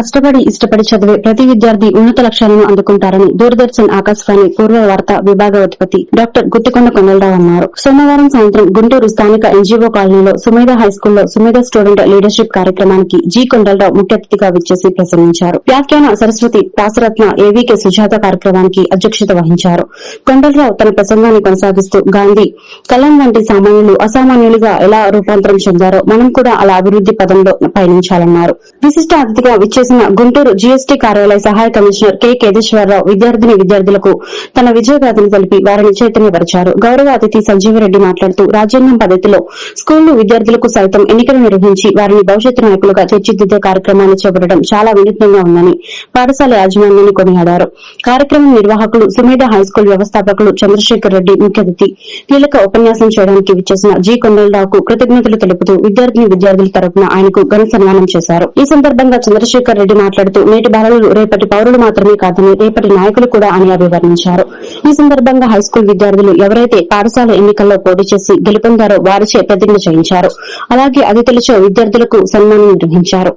కష్టపడి ఇష్టపడి చదివే ప్రతి విద్యార్థి ఉన్నత లక్ష్యాలను అందుకుంటారని దూరదర్శన్ ఆకాశవాణి పూర్వ వార్తా విభాగ అధిపతి డాక్టర్ గుత్తికొండ కొండలరావు అన్నారు. సోమవారం సాయంత్రం గుంటూరు స్థానిక ఎన్జీఓ కాలనీలో సుమేధ హైస్కూల్లో సుమేధ స్టూడెంట్ లీడర్షిప్ కార్యక్రమానికి జి. కొండలరావు ముఖ్య అతిథిగా విచ్చేసి ప్రసంగించారు. వ్యాఖ్యాన సరస్వతి ప్రాసరత్న ఏవీకే సుజాత కార్యక్రమానికి అధ్యక్షత వహించారు. కొండలరావు తన ప్రసంగాన్ని కొనసాగిస్తూ గాంధీ కలం వంటి సామాన్యులు అసామాన్యులుగా ఎలా రూపాంతరం చెందారో మనం కూడా అలా అభివృద్ది పదంలో పయనించాలన్నారు. విశిష్ట అతిథిగా విచ్చేసిన గుంటూరు జీఎస్టీ కార్యాలయ సహాయ కమిషనర్ కె. కేదేశ్వరరావు విద్యార్థిని విద్యార్థులకు తన విజయగాథను తెలిపి వారిని చైతన్యపరిచారు. గౌరవ అతిథి సంజీవరెడ్డి మాట్లాడుతూ రాజ్యాంగం పద్ధతిలో స్కూళ్ళు విద్యార్థులకు సైతం ఎన్నికలు నిర్వహించి వారిని భవిష్యత్తు నాయకులుగా తీర్చిదిద్దే కార్యక్రమాన్ని చేపట్టడం చాలా వినూత్నంగా ఉందని పాఠశాల యాజమాన్యాన్ని కొనియాడారు. కార్యక్రమం నిర్వాహకులు సుమేధ హైస్కూల్ వ్యవస్థాపకులు చంద్రశేఖర్ రెడ్డి ముఖ్య అతిథి. కీలక ఉపన్యాసం చేయడానికి విచ్చేసిన జి. కొండలరావుకు కృతజ్ఞతలు తెలుపుతూ విద్యార్థిని విద్యార్థుల తరపున ఆయనకు ఘన సన్మానం చేశారు. ఈ సందర్భంగా చంద్రశేఖర్ రెడ్డి మాట్లాడుతూ నేటి బాలలు రేపటి పౌరులు మాత్రమే కాదని రేపటి నాయకులు కూడా అని అభివర్ణించారు. ఈ సందర్భంగా హైస్కూల్ విద్యార్థులు ఎవరైతే పాఠశాల ఎన్నికల్లో పోటీ చేసి గెలుపొందారో వారిచే ప్రతిజ్ఞ చేయించారు. అలాగే అతిథులచే విద్యార్థులకు సన్మానం నిర్వహించారు.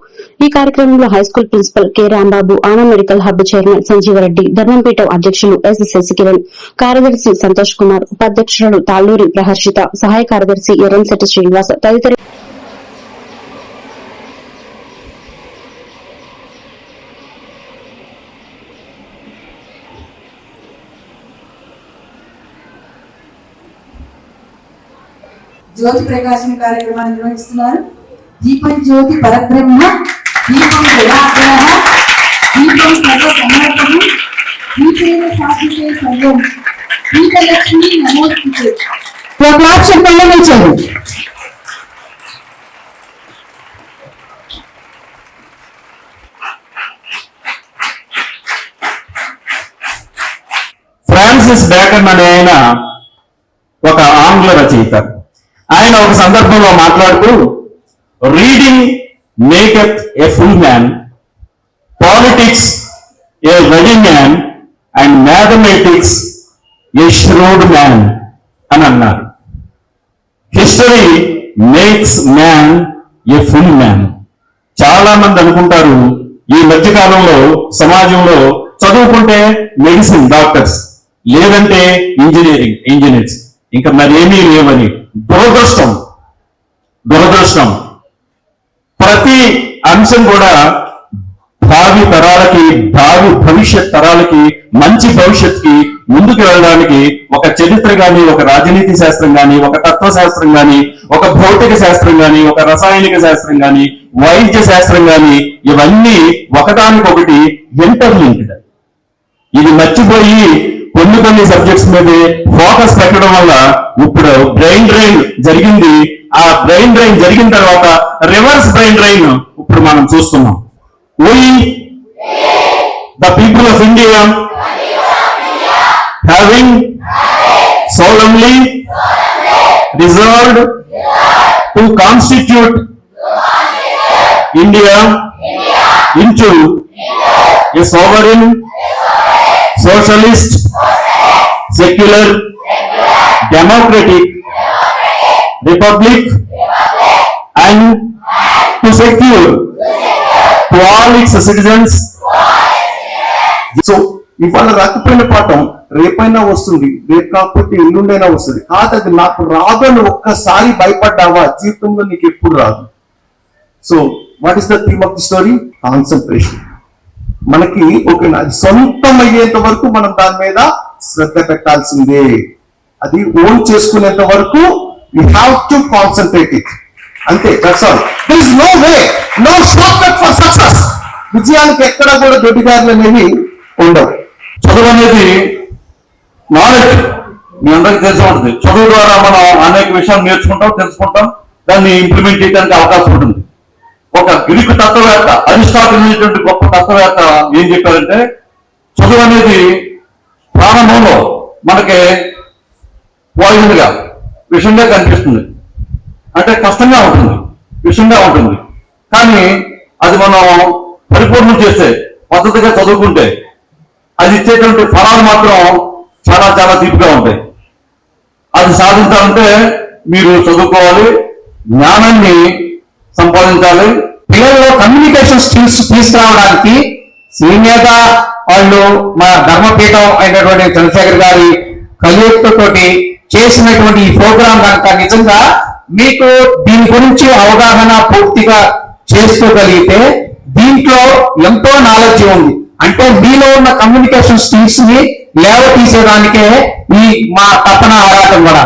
ఈ కార్యక్రమంలో high school principal K Rambabu Aana medical hub chairman Sanjeevareddy ధర్మంపీఠం అధ్యక్షులు ఎస్ శశికిరణ్ కార్యదర్శి సంతోష్ కుమార్ ఉపాధ్యక్షుడు తాళ్ళూరి ప్రహర్షిత సహాయ కార్యదర్శి ఎర్రంశెట్టి శ్రీనివాస్ తదితరులు జ్యోతి ప్రకాశన కార్యక్రమాన్ని నిర్వహిస్తున్నారు. దీపం జ్యోతి పరబ్రహ్మ దీపం జయాగ్రహ దీపం సర్వ సమర్పణం దీపేన సాధితే సర్వం దీపలక్ష్మి నమోస్తుతే. ఒక ఫ్రాన్సిస్ బ్యాకన్ అనే ఆయన ఒక ఆంగ్ల రచయిత. ఆయన ఒక సందర్భంలో మాట్లాడుతూ reading maketh a full man politics a ready man and mathematics a shrewd man అని అన్నారు. History makes man a full man చాలా మంది అనుకుంటారు ఈ మధ్యకాలంలో సమాజంలో చదువుకుంటే మెడిసిన్ డాక్టర్స్ లేదంటే ఇంజనీరింగ్ ఇంజనీర్స్ ఇంకా మరేమీ లేవని. దురదృష్టం. దురదృష్టం. ప్రతి అంశం కూడా భావి తరాలకి భావి భవిష్యత్ తరాలకి మంచి భవిష్యత్తుకి ముందుకు వెళ్ళడానికి ఒక చరిత్ర గాని ఒక రాజనీతి శాస్త్రం గాని ఒక తత్వ శాస్త్రం గాని ఒక భౌతిక శాస్త్రం గాని ఒక రసాయనిక శాస్త్రం గాని వైద్య శాస్త్రం గాని ఇవన్నీ ఒకదానికొకటి ఇంటర్లింక్డ్ ఇది మర్చిపోయి కొన్ని కొన్ని సబ్జెక్ట్స్ మీదే ఫోకస్ పెట్టడం వల్ల ఇప్పుడు బ్రెయిన్ డ్రైన్ జరిగింది. ఆ బ్రెయిన్ డ్రైన్ జరిగిన తర్వాత రివర్స్ బ్రెయిన్ డ్రైన్ ఇప్పుడు మనం చూస్తున్నాం. We the people of India having solemnly resolved to constitute India into sovereign socialist secular democratic republic and to secure to all its citizens so ఇవాళ రాకపోయిన పాఠం రేపైనా వస్తుంది రేపు కాకపోతే ఎల్లుండైనా వస్తుంది. కాదు అది నాకు రాదు అని ఒక్కసారి భయపడ్డావా? జీవితంలో నీకు ఎప్పుడు రాదు. So what is the theme of the story concentration మనకి ఓకే అది సొంతం అయ్యేంత వరకు మనం దాని మీద శ్రద్ధ పెట్టాల్సిందే. అది ఓన్ చేసుకునేంత వరకు you have to concentrate it అంతే that's all there is no way no shortcut for success విజయానికి ఎక్కడ కూడా దొడ్డిదారులు అనేవి ఉండవు. చదువు అనేది నాలెడ్జ్ మీ అందరికీ తెలిసి ఉంటుంది. చదువు ద్వారా మనం అనేక విషయాలు నేర్చుకుంటాం తెలుసుకుంటాం. దాన్ని ఇంప్లిమెంట్ చేయడానికి అవకాశం ఉంటుంది. ఒక గ్రీకు తత్వవేత్త అరిస్టాటిల్ అనేటువంటి గొప్ప తత్వవేత్త ఏం చెప్పారంటే చదువు అనేది ప్రారంభంలో మనకి పాయిజన్గా విషంగా కనిపిస్తుంది. అంటే కష్టంగా ఉంటుంది. విషంగా ఉంటుంది. కానీ అది మనం పరిపూర్ణం చేస్తే పద్ధతిగా చదువుకుంటే అది ఇచ్చేటువంటి ఫలాలు మాత్రం చాలా చాలా తీపిగా ఉంటాయి. అది సాధించాలంటే మీరు చదువుకోవాలి జ్ఞానాన్ని సంపాదించాలి పిల్లల్లో కమ్యూనికేషన్ స్కిల్స్ తీసుకురావడానికి సీనియర్ వాళ్ళు మన ధర్మపీఠం అయినటువంటి చంద్రశేఖర్ గారి కలియుక్త తోటి చేసినటువంటి ఈ ప్రోగ్రాం కనుక నిజంగా మీకు దీని గురించి అవగాహన పూర్తిగా చేసుకోగలిగితే దీంట్లో ఎంతో నాలెడ్జ్ ఉంది. అంటే మీలో ఉన్న కమ్యూనికేషన్ స్కిల్స్ని లేవ తీసేదానికే ఈ మా తపన ఆరాటం కూడా.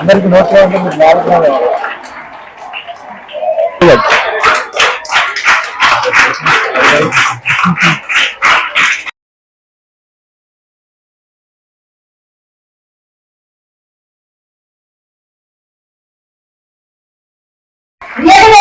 అందరికి నోట్లో ఉంటుంది ঠিক আছে Yeah.